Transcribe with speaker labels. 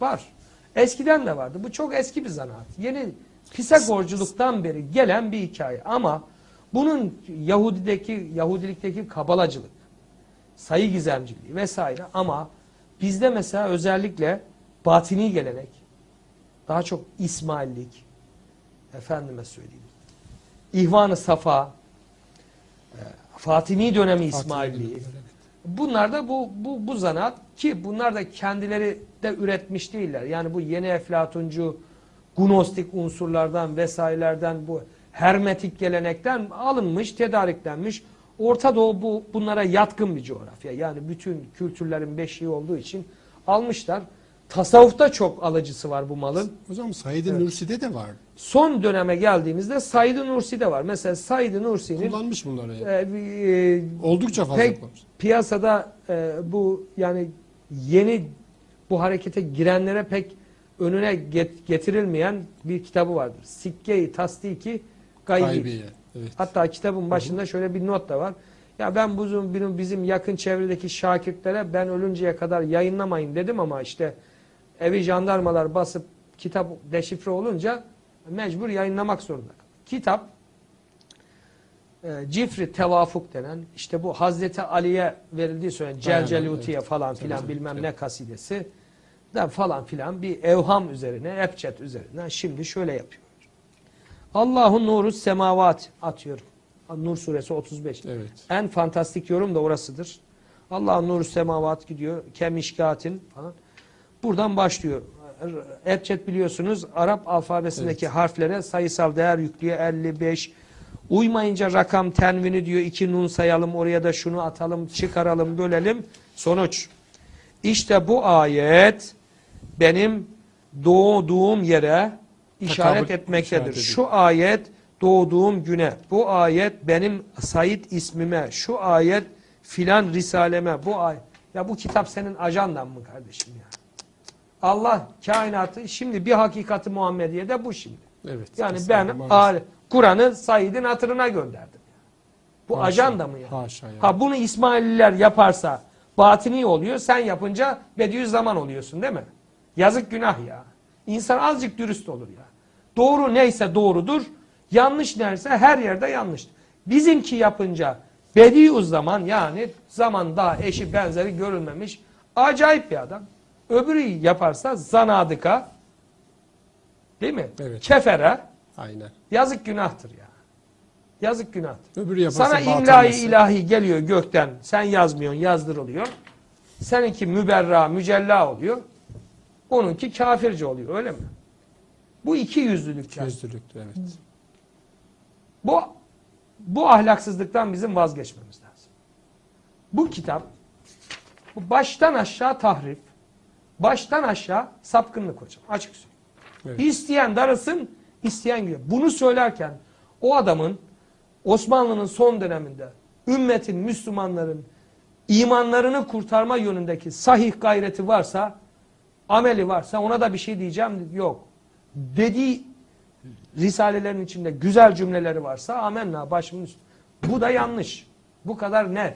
Speaker 1: Var. Eskiden de vardı. Bu çok eski bir zanaat. Yeni Pisagorculuktan beri gelen bir hikaye. Ama bunun Yahudideki, Yahudilikteki kabalacılık, sayı gizemciliği vesaire ama bizde mesela özellikle batini gelenek, daha çok İsmaillik, efendime söyleyeyim, İhvan-ı Safa, e, Fatimi dönemi İsmailliği, Bunlar da bu, bu, bu zanaat ki bunlar da kendileri de üretmiş değiller. Yani bu yeni eflatuncu, gnostik unsurlardan vesairelerden bu hermetik gelenekten alınmış, tedariklenmiş. Orta Doğu bu, bunlara yatkın bir coğrafya. Yani bütün kültürlerin beşiği olduğu için almışlar. Tasavvufta çok alıcısı var bu malın.
Speaker 2: Hocam Said-i Nursi'de de var.
Speaker 1: Son döneme geldiğimizde Said-i Nursi'de var. Mesela Said-i Nursi'nin
Speaker 2: Kullanmış bunları.
Speaker 1: e, e,
Speaker 2: Oldukça fazla
Speaker 1: pek
Speaker 2: kullanmış.
Speaker 1: piyasada e, bu yani yeni bu harekete girenlere pek önüne get- getirilmeyen bir kitabı vardır. Sikke-i Tasdiki Gaybi.
Speaker 2: Gaybiye. Evet.
Speaker 1: Hatta kitabın başında şöyle bir not da var. Ya ben bu bizim, bizim yakın çevredeki şakirtlere ben ölünceye kadar yayınlamayın dedim ama işte evi jandarmalar basıp kitap deşifre olunca mecbur yayınlamak zorunda. Kitap e, Cifri Tevafuk denen işte bu Hazreti Ali'ye verildiği söylenen Celcelutiye
Speaker 2: evet.
Speaker 1: falan filan
Speaker 2: Evet,
Speaker 1: bilmem
Speaker 2: evet.
Speaker 1: ne kasidesi de falan filan bir evham üzerine, Ebced üzerinden şimdi şöyle yapıyor. Allah'ın nuru semavat atıyorum. Nur suresi 35.
Speaker 2: Evet.
Speaker 1: En fantastik yorum da orasıdır. Allah'ın nuru semavat gidiyor. Kemişkatin falan. Buradan başlıyor. Ebced biliyorsunuz Arap alfabesindeki harflere sayısal değer yüklüyor. 55. Uymayınca rakam tenvini diyor. iki nun sayalım oraya da şunu atalım çıkaralım bölelim. Sonuç. İşte bu ayet benim doğduğum yere işaret
Speaker 2: Takabül
Speaker 1: etmektedir.
Speaker 2: işaret.
Speaker 1: Şu ayet doğduğum güne, bu ayet benim Said ismime, şu ayet filan risaleme, bu ayet. Ya bu kitap senin ajandan mı kardeşim ya? Allah kainatı şimdi bir hakikati Muhammediye de bu şimdi.
Speaker 2: Evet.
Speaker 1: Yani ben Kur'an'ı Said'in hatırına gönderdim. Bu
Speaker 2: Haşa,
Speaker 1: ajanda mı ya?
Speaker 2: Haşa ya.
Speaker 1: Ha bunu İsmaililer yaparsa batini oluyor. Sen yapınca Bediüzzaman oluyorsun değil mi? Yazık günah ya. İnsan azıcık dürüst olur ya. Doğru neyse doğrudur. Yanlış neyse her yerde yanlış. Bizimki yapınca Bediüzzaman yani zaman daha eşi benzeri görülmemiş acayip bir adam. Öbürü yaparsa zanadıka değil mi?
Speaker 2: Evet.
Speaker 1: Kefere
Speaker 2: Aynen.
Speaker 1: yazık günahtır ya. Yazık günahtır.
Speaker 2: Öbürü yaparsa
Speaker 1: Sana imla-i ilahi geliyor gökten. Sen yazmıyorsun, yazdırılıyor. Seninki müberra, mücella oluyor. Onunki kafirce oluyor, öyle mi? Bu iki yüzlülük. yani.
Speaker 2: Gözlülüktü evet.
Speaker 1: Bu, bu ahlaksızlıktan bizim vazgeçmemiz lazım. Bu kitap bu baştan aşağı tahrif, baştan aşağı sapkınlık hocam. Açık söyleyeyim.
Speaker 2: Evet.
Speaker 1: İsteyen darısın, isteyen gülüyor. Bunu söylerken o adamın Osmanlı'nın son döneminde ümmetin, Müslümanların imanlarını kurtarma yönündeki sahih gayreti varsa, ameli varsa ona da bir şey diyeceğim yok. Dediği risalelerin içinde güzel cümleleri varsa amenna başımın üstü. Bu da yanlış. Bu kadar net.